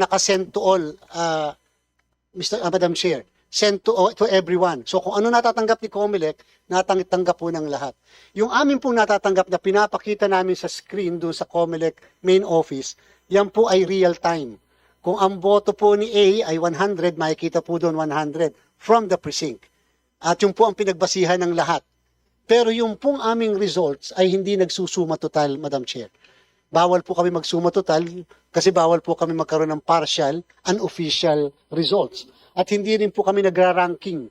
nakasend to all, uh, Mr. uh, Madam Chair, sent to, to everyone. So kung ano natatanggap ni Comelec, natanggap po ng lahat. Yung amin po natatanggap na pinapakita namin sa screen doon sa Comelec main office, yan po ay real time. Kung ang boto po ni A ay 100, makikita po doon 100 from the precinct. At yung po ang pinagbasihan ng lahat. Pero yung pong aming results ay hindi nagsusuma total, Madam Chair. Bawal po kami magsuma total kasi bawal po kami magkaroon ng partial, unofficial results. At hindi rin po kami nagra-ranking.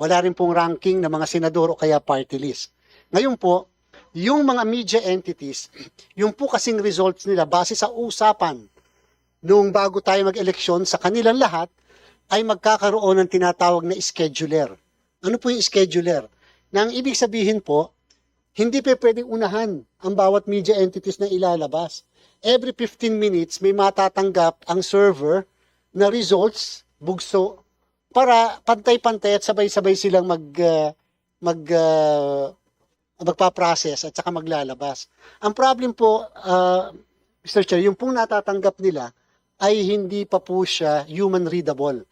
Wala rin pong ranking ng mga senador o kaya party list. Ngayon po, yung mga media entities, yung po kasing results nila base sa usapan noong bago tayo mag-eleksyon sa kanilang lahat ay magkakaroon ng tinatawag na scheduler. Ano po yung scheduler? Na ang ibig sabihin po, hindi pa pwedeng unahan ang bawat media entities na ilalabas. Every 15 minutes, may matatanggap ang server na results, bugso, para pantay-pantay at sabay-sabay silang mag, uh, mag, uh, magpa-process at saka maglalabas. Ang problem po, uh, Mr. Chair, yung pong natatanggap nila ay hindi pa po siya human readable.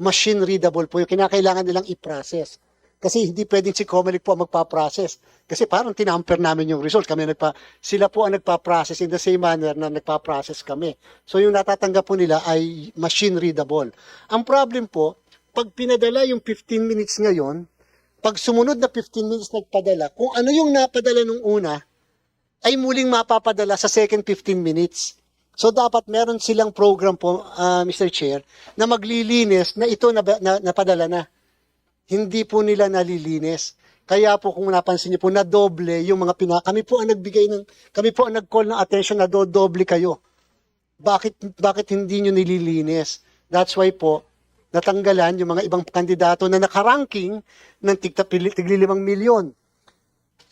Machine readable po yung kinakailangan nilang i-process. Kasi hindi pwedeng si Comelec po ang magpa-process. Kasi parang tinamper namin yung result. Kami nagpa, sila po ang nagpa-process in the same manner na nagpa-process kami. So yung natatanggap po nila ay machine readable. Ang problem po, pag pinadala yung 15 minutes ngayon, pag sumunod na 15 minutes nagpadala, kung ano yung napadala nung una, ay muling mapapadala sa second 15 minutes. So dapat meron silang program po, uh, Mr. Chair, na maglilinis na ito na, na napadala na hindi po nila nalilinis. Kaya po kung napansin niyo po, na doble yung mga pina... Kami po ang nagbigay ng... Kami po ang nag-call ng attention na do doble kayo. Bakit, bakit hindi nyo nililinis? That's why po, natanggalan yung mga ibang kandidato na nakaranking ng tigta, tigli limang milyon.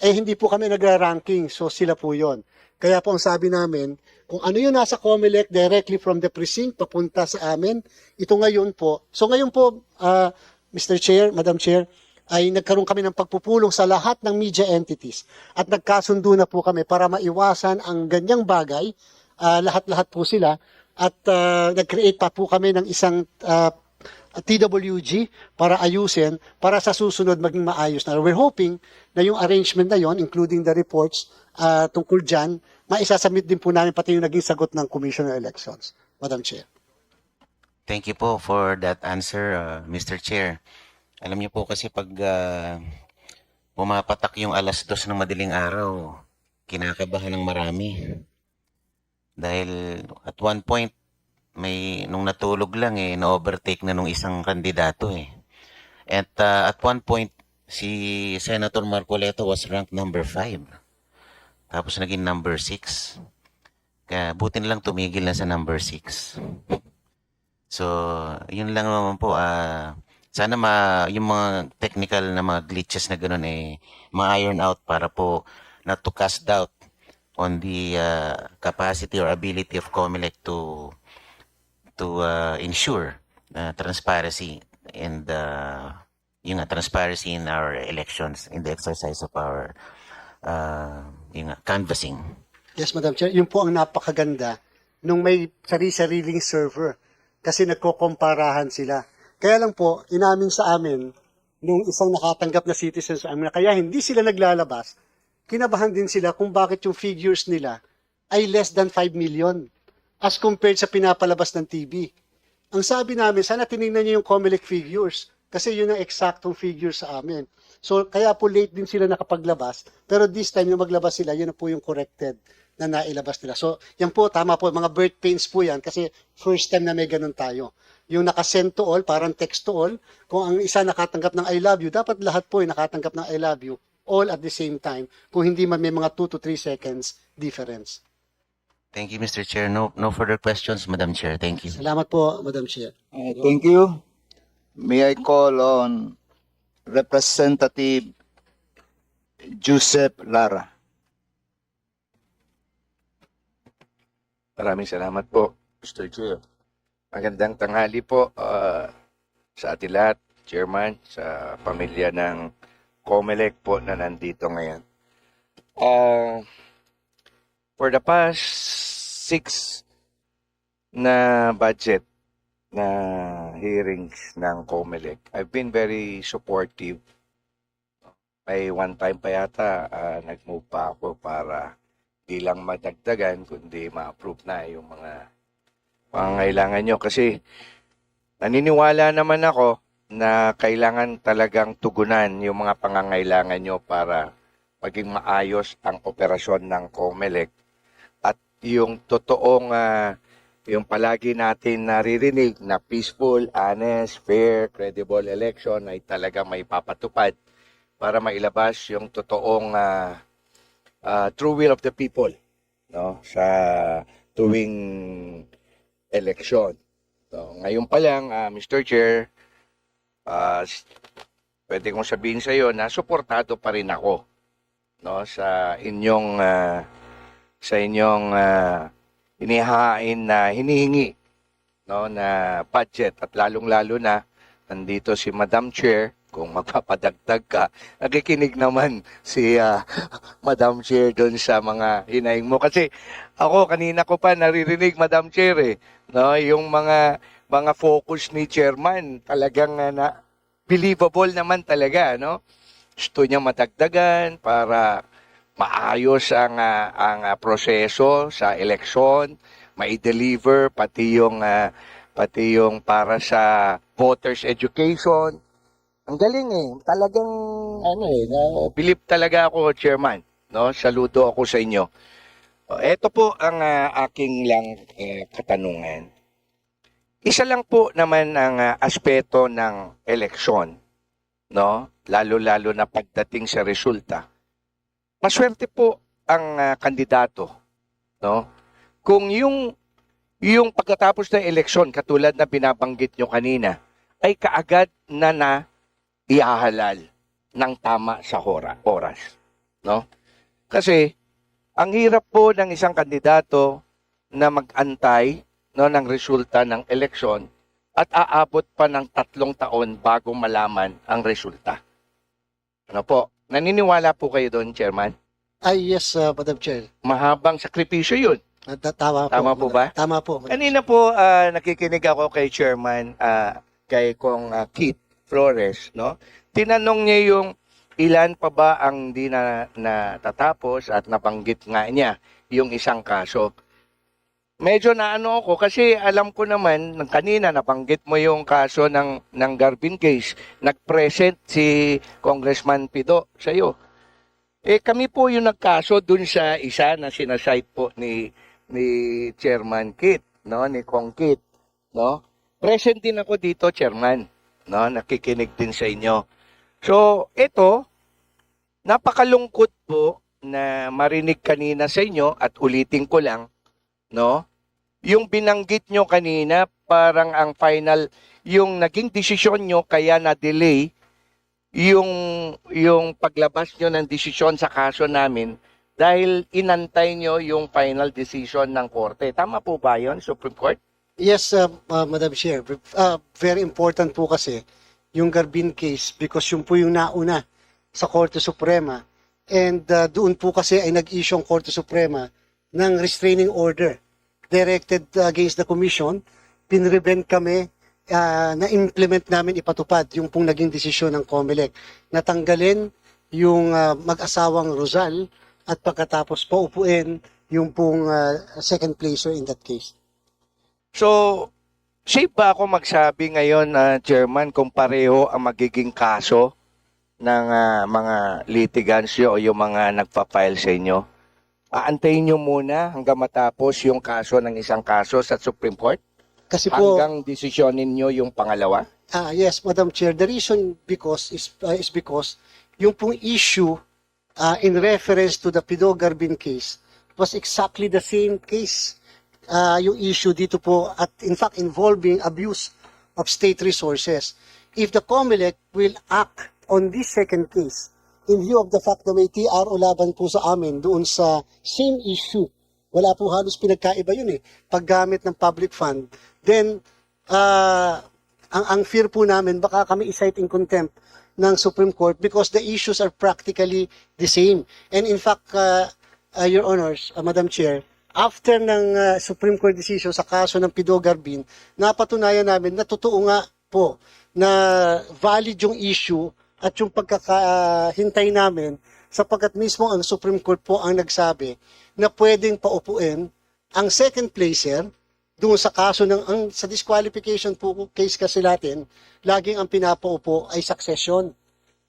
Eh, hindi po kami nagra-ranking, so sila po yon. Kaya po ang sabi namin, kung ano yung nasa COMELEC directly from the precinct papunta sa amin, ito ngayon po. So ngayon po, uh, Mr. Chair, Madam Chair, ay nagkaroon kami ng pagpupulong sa lahat ng media entities at nagkasundo na po kami para maiwasan ang ganyang bagay, uh, lahat-lahat po sila at uh, nag-create pa po kami ng isang uh, TWG para ayusin para sa susunod maging maayos na. We're hoping na yung arrangement na yon including the reports uh, tungkol dyan, maisasubmit din po namin pati yung naging sagot ng Commissioner Elections. Madam Chair. Thank you po for that answer, uh, Mr. Chair. Alam niyo po kasi pag uh, pumapatak yung alas dos ng madaling araw, kinakabahan ng marami. Dahil at one point, may nung natulog lang eh, na-overtake na nung isang kandidato eh. At uh, at one point, si Senator Marcoleta was ranked number 5. Tapos naging number 6. Kaya buti lang tumigil na sa number 6. So, yun lang naman po. ah sana ma, yung mga technical na mga glitches na gano'n eh, ma-iron out para po not to cast doubt on the uh, capacity or ability of COMELEC to to uh, ensure uh, transparency and uh, yung nga, transparency in our elections in the exercise of our uh, yung nga, canvassing. Yes, Madam Chair. Yun po ang napakaganda nung may sarili-sariling server kasi nagkokomparahan sila. Kaya lang po, inamin sa amin nung isang nakatanggap na citizen sa amin kaya hindi sila naglalabas, kinabahan din sila kung bakit yung figures nila ay less than 5 million as compared sa pinapalabas ng TV. Ang sabi namin, sana tinignan niyo yung Comelec figures kasi yun ang eksaktong figures sa amin. So, kaya po late din sila nakapaglabas. Pero this time, yung maglabas sila, yun na po yung corrected na nailabas nila. So, yan po, tama po, mga birth pains po yan kasi first time na may ganun tayo. Yung nakasend to all, parang text to all, kung ang isa nakatanggap ng I love you, dapat lahat po ay nakatanggap ng I love you all at the same time. Kung hindi man may mga 2 to 3 seconds difference. Thank you, Mr. Chair. No, no further questions, Madam Chair. Thank you. Salamat po, Madam Chair. Uh, thank you. May I call on Representative Joseph Lara. Maraming salamat po, Mr. Chair. Magandang tanghali po ah, sa ating lahat, Chairman, sa pamilya ng COMELEC po na nandito ngayon. Ah, for the past six na budget na hearings ng COMELEC, I've been very supportive. May one time pa yata ah, nag-move pa ako para di lang madagdagan kundi ma-approve na yung mga pangangailangan nyo. Kasi naniniwala naman ako na kailangan talagang tugunan yung mga pangangailangan nyo para maging maayos ang operasyon ng COMELEC at yung totoong ah, yung palagi natin naririnig na peaceful, honest, fair, credible election ay talaga may papatupad para mailabas yung totoong ah, ah, true will of the people no sa tuwing election. So, ngayon pa lang, ah, Mr. Chair, s- pwede kong sabihin sa iyo na suportado pa rin ako no sa inyong ah, sa inyong ah, inihahain na hinihingi no na budget at lalong-lalo na nandito si Madam Chair kung magpapadagdag ka nakikinig naman si ah, Madam Chair doon sa mga hinaing mo. Kasi ako kanina ko pa naririnig Madam Chair eh no? Yung mga mga focus ni chairman talagang ah, na believable naman talaga no? Gusto niya madagdagan para maayos ang ah, ang ah, proseso sa eleksyon, mai-deliver pati yung ah, pati yung para sa voters education. Ang galing eh, talagang ano eh, na, believe talaga ako chairman, no? Saludo ako sa inyo. Ito po ang ah, aking lang eh, katanungan. Isa lang po naman ang ah, aspeto ng eleksyon, no? Lalo-lalo na pagdating sa resulta maswerte po ang ah, kandidato, no? Kung yung yung pagkatapos ng eleksyon katulad na binabanggit nyo kanina ay kaagad na na ihahalal ng tama sa hora, oras, no? Kasi ang hirap po ng isang kandidato na mag-antay no ng resulta ng eleksyon at aabot pa ng tatlong taon bago malaman ang resulta. Ano po? Naniniwala po kayo doon, Chairman? Ay, yes, uh, Madam Chair. Mahabang sakripisyo yun. Ta- Tama po. Tama po ba? Tama po. Madam. Kanina po, ah, nakikinig ako kay Chairman, ah, kay Kong ah, Keith Flores, no? Tinanong niya yung ilan pa ba ang di na natatapos at nabanggit nga niya yung isang kaso. Medyo na ano ako kasi alam ko naman kanina nabanggit mo yung kaso ng ng Garvin case. Nag-present si Congressman Pido sa iyo. Eh kami po yung nagkaso dun sa isa na sinasite po ni ni Chairman Kit, no, ni Kong Kit, no. Present din ako dito, Chairman, no, nakikinig din sa inyo. So, ito napakalungkot po na marinig kanina sa inyo at ulitin ko lang, no? Yung binanggit nyo kanina, parang ang final, yung naging desisyon nyo kaya na-delay yung yung paglabas nyo ng desisyon sa kaso namin dahil inantay nyo yung final decision ng korte. Tama po ba yun, Supreme Court? Yes, uh, uh, Madam Chair. Uh, very important po kasi yung Garbin case because yung po yung nauna sa Korte Suprema and uh, doon po kasi ay nag-issue ang Korte Suprema ng restraining order directed against the Commission. Pinrevent kami uh, na implement namin ipatupad yung pong naging desisyon ng COMELEC. Natanggalin yung uh, mag-asawang Rosal at pagkatapos paupuin yung pong uh, second placer in that case. So, safe ba ako magsabi ngayon, na Chairman, kung pareho ang magiging kaso ng ah, mga litigansyo o yung mga nagpa-file sa inyo? Aantayin nyo muna hanggang matapos yung kaso ng isang kaso sa Supreme Court? Kasi po, Hanggang desisyonin nyo yung pangalawa? Ah, yes, Madam Chair. The reason because is uh, is because yung pong issue uh, in reference to the Pido Garbin case was exactly the same case. Uh, yung issue dito po at in fact involving abuse of state resources. If the COMELEC will act on this second case in view of the fact na may TRO laban po sa amin doon sa same issue, wala po halos pinagkaiba yun eh, paggamit ng public fund, then uh, ang, ang fear po namin, baka kami isight in contempt ng Supreme Court because the issues are practically the same. And in fact, uh, uh, Your Honors, uh, Madam Chair, after ng uh, Supreme Court decision sa kaso ng Pido Garbin, napatunayan namin na totoo nga po na valid yung issue at yung pagkakahintay namin sapagkat mismo ang Supreme Court po ang nagsabi na pwedeng paupuin ang second placer doon sa kaso ng ang, sa disqualification po case kasi natin, laging ang pinapaupo ay succession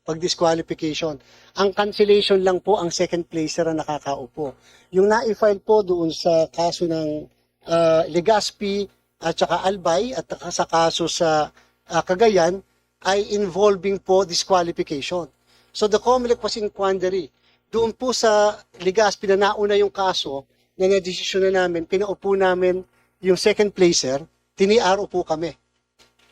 pag disqualification. Ang cancellation lang po ang second placer ang nakakaupo. Yung na-file po doon sa kaso ng uh, Legazpi at saka Albay at sa kaso sa ah, Cagayan ay involving po disqualification. So the COMELEC was in quandary. Doon po sa Legazpi na nauna yung kaso na na-desisyon na namin, pinaupo namin yung second placer, tiniaro po kami.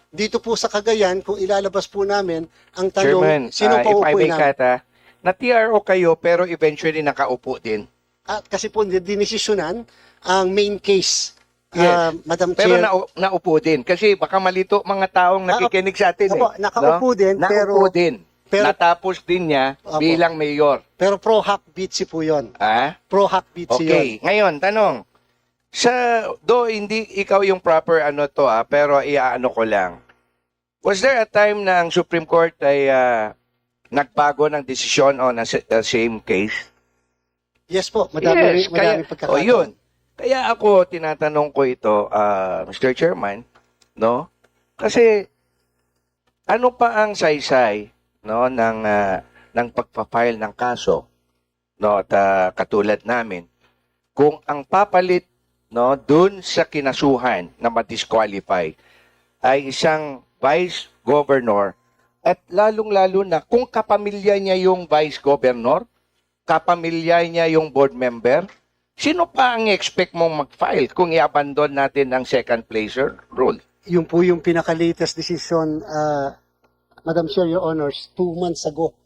Dito po sa Cagayan, kung ilalabas po namin ang Chairman, tanong, sino ah, pa if I upuin namin? cut, ah, na-TRO kayo pero eventually nakaupo din. At kasi po dinisisyonan ang main case, Yes. ah, Madam Pero Chair. na, naupo din. Kasi baka malito mga taong nakikinig sa atin eh. Opo, nakaupo din, pero- Naupo din. pero- Natapos din niya Opo. bilang mayor. Pero pro hack Bitsi po yon. Ah? Pro hack Bitsi yun. Okay. Ngayon, tanong. Sa, do hindi ikaw yung proper ano to ah, pero iaano ko lang. Was there a time na ang Supreme Court ay ah, nagbago ng desisyon on a sa- a same case? Yes po, madami, yes, madami kaya, pagkakataon. oh, yun. Kaya ako tinatanong ko ito, ah, Mr. Chairman, no? Kasi ano pa ang saysay no ng ah, ng pagpa-file ng kaso no at ah, katulad namin kung ang papalit no dun sa kinasuhan na ma-disqualify ay isang vice governor at lalong-lalo na kung kapamilya niya yung vice governor kapamilya niya yung board member, sino pa ang expect mong mag-file kung i-abandon natin ang second placer rule? Yun po yung pinaka-latest decision, ah, Madam Chair, Your Honors, two months ago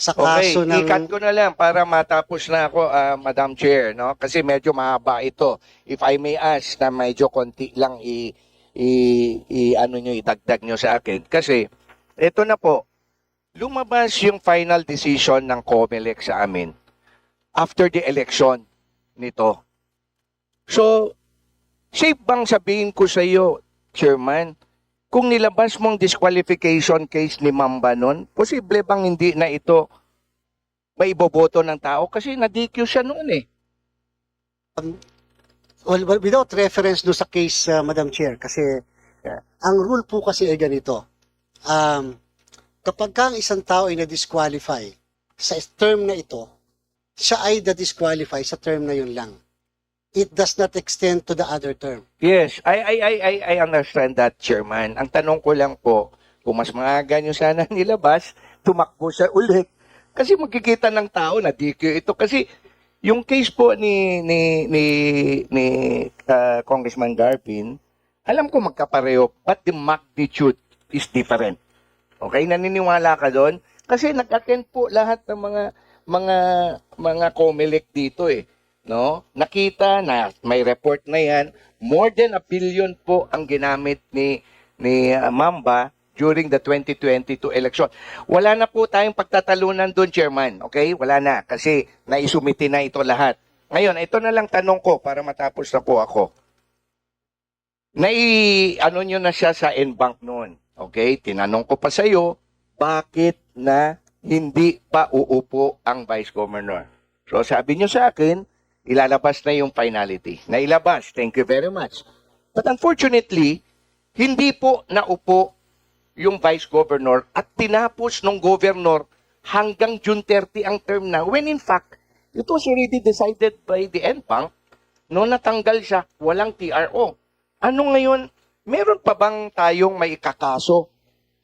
sa Okay, kaso ng... ikat ko na lang para matapos na ako, ah, Madam Chair, no? Kasi medyo mahaba ito. If I may ask na medyo konti lang i, i, i ano nyo, itagdag nyo sa akin. Kasi, ito na po, lumabas yung final decision ng COMELEC sa amin after the election nito. So, safe bang sabihin ko sa iyo, Chairman, kung nilabas mong disqualification case ni Mamba nun, posible bang hindi na ito may iboboto ng tao? Kasi na-DQ siya noon eh. Well, well, without reference do sa case, uh, Madam Chair, kasi uh, ang rule po kasi ay ganito. Um, kapag ka ang isang tao ay na-disqualify sa term na ito, siya ay na-disqualify sa term na yun lang. It does not extend to the other term. Yes, I, I, I, I, I understand that, Chairman. Ang tanong ko lang po, kung mas maaga nyo sana nilabas, tumakbo siya ulit. Kasi magkikita ng tao na DQ ito. Kasi yung case po ni ni ni ni uh, Congressman Garpin, alam ko magkapareho, but the magnitude is different. Okay, naniniwala ka doon? Kasi nag-attend po lahat ng mga mga mga COMELEC dito eh. No? Nakita na may report na yan, more than a billion po ang ginamit ni ni uh, Mamba during the 2022 election. Wala na po tayong pagtatalunan doon, Chairman. Okay? Wala na kasi naisumiti na ito lahat. Ngayon, ito na lang tanong ko para matapos na po ako. Nai, ano nyo na siya sa NBank noon. Okay? Tinanong ko pa sa iyo, bakit na hindi pa uupo ang Vice Governor? So sabi nyo sa akin, ilalabas na yung finality. Nailabas. Thank you very much. But unfortunately, hindi po naupo yung Vice Governor at tinapos ng Governor hanggang June 30 ang term na when in fact, it was already decided by the NBank no natanggal siya, walang TRO. Ano ngayon, meron pa bang tayong may ikakaso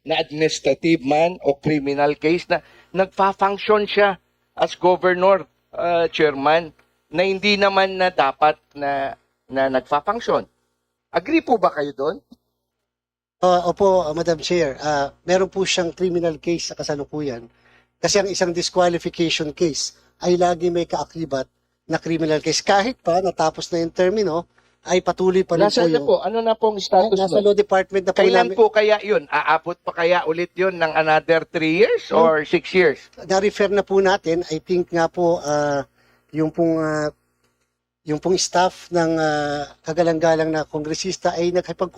na administrative man o criminal case na nagfa-function siya as governor, uh, chairman, na hindi naman na dapat na, na nagfa-function? Agree po ba kayo doon? Uh, opo, uh, Madam Chair, uh, meron po siyang criminal case sa kasalukuyan. Kasi ang isang disqualification case ay lagi may kaakibat na criminal case. Kahit pa natapos na yung termino, ay patuloy pa rin po Nasaan na yung... po? Ano na pong status Nasa law department na po Kailan namin. po kaya yun? Aabot pa kaya ulit yun ng another 3 years or 6 years? Na-refer na po natin, I think nga po, uh, yung pong uh, yung pong staff ng ah, kagalang-galang na kongresista ay nakipag